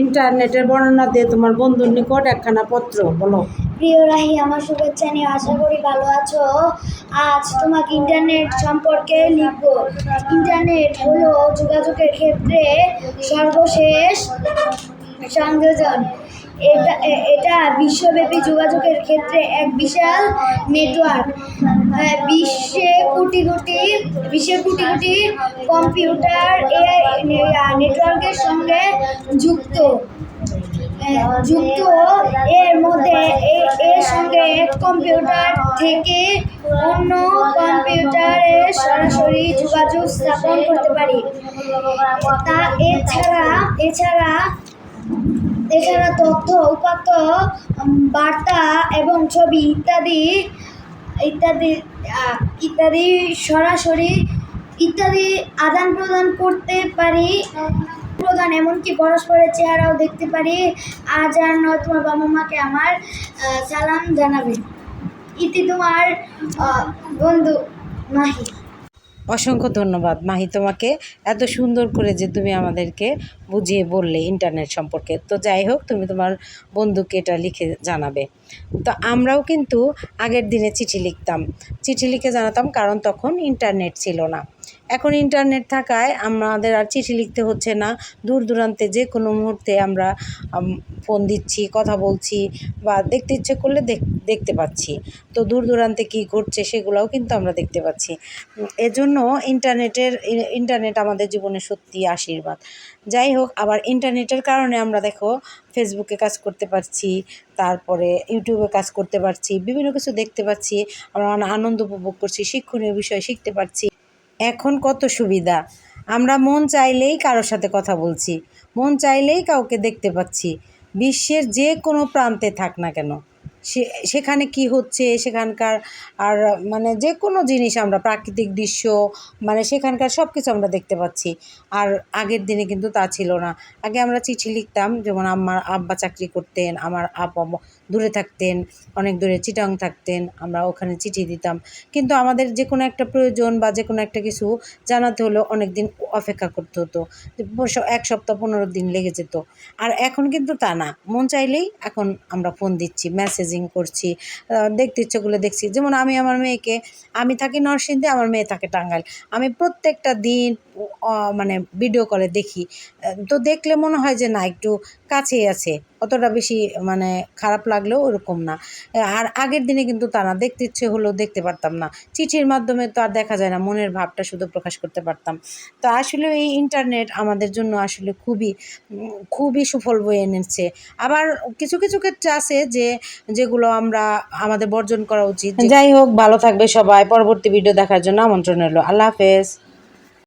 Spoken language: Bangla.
ইন্টারনেটের বর্ণনা দিয়ে তোমার বন্ধুর নিকট একখানা পত্র, বলো। প্রিয় রাহি, আমার শুভেচ্ছা নিয়ে আশা করি ভালো আছো। আজ তোমাকে ইন্টারনেট সম্পর্কে লিখব। ইন্টারনেট হলো যোগাযোগের ক্ষেত্রে সর্বশেষ সংযোজন। এটা এটা বিশ্বব্যাপী যোগাযোগের ক্ষেত্রে এক বিশাল নেটওয়ার্ক বিশ্বে কোটি কোটি, বিশ্বে কোটি কোটি কম্পিউটার নেটওয়ার্কের সঙ্গে যুক্ত যুক্ত এর মধ্যে এর সঙ্গে কম্পিউটার থেকে অন্য কম্পিউটারে সরাসরি যোগাযোগ স্থাপন করতে পারি। তা এছাড়া এছাড়া এছাড়া তথ্য, উপাত্ত বার্তা এবং ছবি ইত্যাদি ইত্যাদি ইত্যাদি সরাসরি, ইত্যাদি আদান প্রদান করতে পারি। প্রদান এমনকি পরস্পরের চেহারাও দেখতে পারি। আজ আর নয়, তোমার বাবা মাকে আমার সালাম জানাবে। ইতি তোমার বন্ধু মাহি। অসংখ্য ধন্যবাদ মাহি তোমাকে এত সুন্দর করে যে তুমি আমাদেরকে বুঝিয়ে বললে ইন্টারনেট সম্পর্কে। তো যাই হোক, তুমি তোমার বন্ধুকে এটা লিখে জানাবে। তো আমরাও কিন্তু আগের দিনে চিঠি লিখতাম। চিঠি লিখে জানাতাম, কারণ তখন ইন্টারনেট ছিল না। এখন ইন্টারনেট থাকায় আমাদের আর চিঠি লিখতে হচ্ছে না। দূর দূরান্তে যে কোনো মুহূর্তে আমরা ফোন দিচ্ছি, কথা বলছি বা দেখতে ইচ্ছে করলে দেখ, দেখতে পাচ্ছি। তো দূর দূরান্তে কী ঘটছে সেগুলোও কিন্তু আমরা দেখতে পাচ্ছি। এজন্য ইন্টারনেটের ইন্টারনেট আমাদের জীবনে সত্যি আশীর্বাদ। যাই হোক, আবার ইন্টারনেটের কারণে আমরা দেখো ফেসবুকে কাজ করতে পারছি, তারপরে ইউটিউবে কাজ করতে পারছি, বিভিন্ন কিছু দেখতে পাচ্ছি, আমরা অনেক আনন্দ উপভোগ করছি, শিক্ষণীয় বিষয় শিখতে পারছি। এখন কত সুবিধা? আমরা মন চাইলেই কারোর সাথে কথা বলছি, মন চাইলেই কাউকে দেখতে পাচ্ছি, বিশ্বের যে কোনো প্রান্তে থাক না কেন। সে, সেখানে কি হচ্ছে, সেখানকার আর মানে যে কোনো জিনিস আমরা, প্রাকৃতিক দৃশ্য মানে সেখানকার সব কিছু আমরা দেখতে পাচ্ছি। আর আগের দিনে কিন্তু তা ছিল না। আগে আমরা চিঠি লিখতাম, যেমন আমার আব্বা চাকরি করতেন, আমার ম- দূরে থাকতেন, অনেক দূরে চিটাং থাকতেন, আমরা ওখানে চিঠি দিতাম। কিন্তু আমাদের যে কোনো একটা প্রয়োজন বা যে কোনো একটা কিছু জানাতে হলেও অনেক দিন অপেক্ষা করতে হতো। এক সপ্তাহ পনেরো দিন লেগে যেত। আর এখন কিন্তু তা না। মন চাইলেই এখন আমরা ফোন দিচ্ছি মেসেজিং করছি দেখতে ইচ্ছেগুলো দেখছি। যেমন আমি আমার মেয়েকে, আমি থাকি নরসিংদী, আমার মেয়ে থাকে টাঙ্গাইল। আমি প্রত্যেকটা দিন মানে ভিডিও কলে দেখি। তো দেখলে মনে হয় যে, না, একটু কাছেই আছে। অতটা বেশি মানে খারাপ লাগলেও ওরকম না। আর আগের দিনে কিন্তু তা না, দেখতে ইচ্ছে হলেও দেখতে পারতাম না। চিঠির মাধ্যমে তো আর দেখা যায় না, মনের ভাবটা শুধু প্রকাশ করতে পারতাম। তো আসলে এই ইন্টারনেট আমাদের জন্য আসলে খুবই খুবই সুফল বয়ে এনেছে। আবার কিছু কিছু ক্ষেত্রে আছে যে, যেগুলো আমরা আমাদের বর্জন করা উচিত যাই হোক, ভালো থাকবে সবাই। পরবর্তী ভিডিও দেখার জন্য আমন্ত্রণ রইল। আল্লাহ হাফেজ।